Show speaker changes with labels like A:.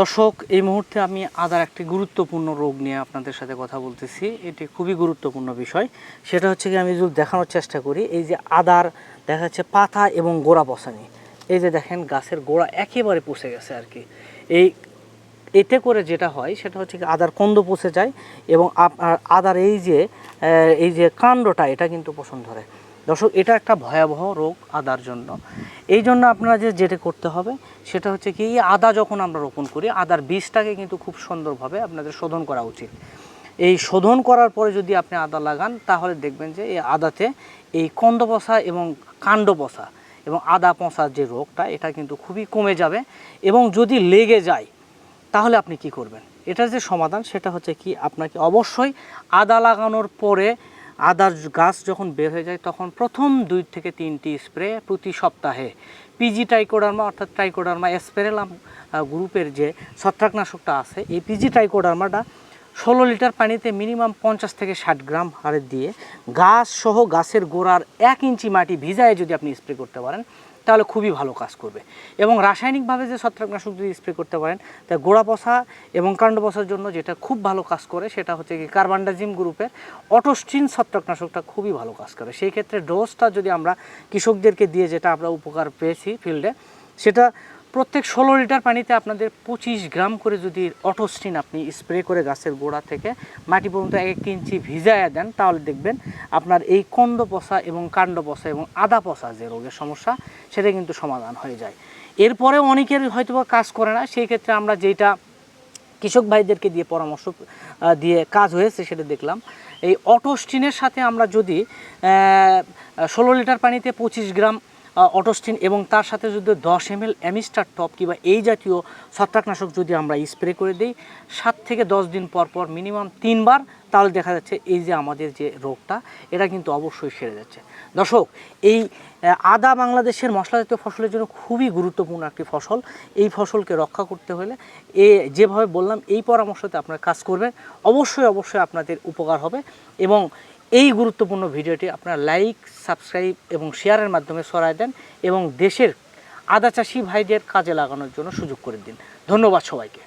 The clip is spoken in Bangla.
A: দর্শক, এই মুহূর্তে আমি আদার একটি গুরুত্বপূর্ণ রোগ নিয়ে আপনাদের সাথে কথা বলতেছি। এটি খুবই গুরুত্বপূর্ণ বিষয়। সেটা হচ্ছে কি আমি যদি দেখানোর চেষ্টা করি, এই যে আদার দেখা যাচ্ছে পাতা এবং গোড়া পচানি এই যে দেখেন, গাছের গোড়া একেবারে পচে গেছে আর কি এই, এতে করে যেটা হয়, সেটা হচ্ছে কি আদার কন্দ পচে যায় এবং আদার এই যে এই যে কাণ্ডটা, এটা কিন্তু পোষণ ধরে। দর্শক, এটা একটা ভয়াবহ রোগ আদার জন্য। এই জন্য আপনারা যে যেটা করতে হবে, সেটা হচ্ছে কি, এই আদা যখন আমরা রোপণ করি, আদার বীজটাকে কিন্তু খুব সুন্দরভাবে আপনাদের শোধন করা উচিত। এই শোধন করার পরে যদি আপনি আদা লাগান, তাহলে দেখবেন যে এই আদাতে এই কন্দ পচা এবং কাণ্ড পচা এবং আদা পচার যে রোগটা, এটা কিন্তু খুবই কমে যাবে এবং যদি লেগে যায়, তাহলে আপনি কি করবেন? এটার যে সমাধান, সেটা হচ্ছে কি, আপনাকে অবশ্যই আদা লাগানোর পরে আদার গাছ যখন বের হয়ে যায়, তখন প্রথম দুই থেকে তিনটি স্প্রে প্রতি সপ্তাহে। পিজি টাইকোডার্মা অর্থাৎ টাইকোডার্মা স্প্রেলাম গ্রুপের যে ছত্রাকনাশকটা আছে, এই পিজি টাইকোডার্মাটা ষোলো লিটার পানিতে মিনিমাম পঞ্চাশ থেকে ষাট গ্রাম হারে দিয়ে গাছ সহ গাছের গোড়ার এক ইঞ্চি মাটি ভিজায় যদি আপনি স্প্রে করতে পারেন তাহলে খুবই ভালো কাজ করবে। এবং রাসায়নিকভাবে যে ছত্রাকনাশক যদি স্প্রে করতে পারেন, তা গোড়া পচা এবং কাণ্ড পচার জন্য যেটা খুব ভালো কাজ করে, সেটা হচ্ছে কি কার্বান্ডাজিম গ্রুপের অটোস্টিন ছত্রাকনাশকটা খুবই ভালো কাজ করে। সেই ক্ষেত্রে ডোজটা যদি আমরা কৃষকদেরকে দিয়ে, যেটা আমরা উপকার পেয়েছি ফিল্ডে সেটা প্রত্যেক ষোলো লিটার পানিতে আপনাদের পঁচিশ গ্রাম করে যদি অটোস্টিন আপনি স্প্রে করে গাছের গোড়া থেকে মাটি পর্যন্ত এক এক ইঞ্চি ভিজায়া দেন, তাহলে দেখবেন আপনার এই কন্দ পচা এবং কাণ্ড পচা এবং আদা পচা যে রোগের সমস্যা, সেটা কিন্তু সমাধান হয়ে যায়। এরপরে অনেকের হয়তো কাজ করে না, সেই ক্ষেত্রে আমরা যেটা কৃষক ভাইদেরকে দিয়ে পরামর্শ দিয়ে কাজ হয়েছে সেটা দেখলাম। এই অটোস্টিনের সাথে আমরা যদি ষোলো লিটার পানিতে পঁচিশ গ্রাম অটোস্টিন এবং তার সাথে যদি দশ এম এল অ্যামিস্টার টপ কিংবা এই জাতীয় ছত্রাকনাশক যদি আমরা স্প্রে করে দিই, সাত থেকে দশ দিন পর পর মিনিমাম তিনবার, তাহলে দেখা যাচ্ছে এই যে আমাদের যে রোগটা, এটা কিন্তু অবশ্যই সেরে যাচ্ছে। দর্শক, এই আদা বাংলাদেশের মশলা জাতীয় ফসলের জন্য খুবই গুরুত্বপূর্ণ একটি ফসল। এই ফসলকে রক্ষা করতে হলে এ, যেভাবে বললাম, এই পরামর্শতে আপনারা কাজ করবেন। অবশ্যই অবশ্যই আপনাদের উপকার হবে এবং এই গুরুত্বপূর্ণ ভিডিওটি আপনারা লাইক, সাবস্ক্রাইব এবং শেয়ারের মাধ্যমে সরায় দেন এবং দেশের আদা চাষি ভাইদের কাজে লাগানোর জন্য সুযোগ করে দিন। ধন্যবাদ সবাইকে।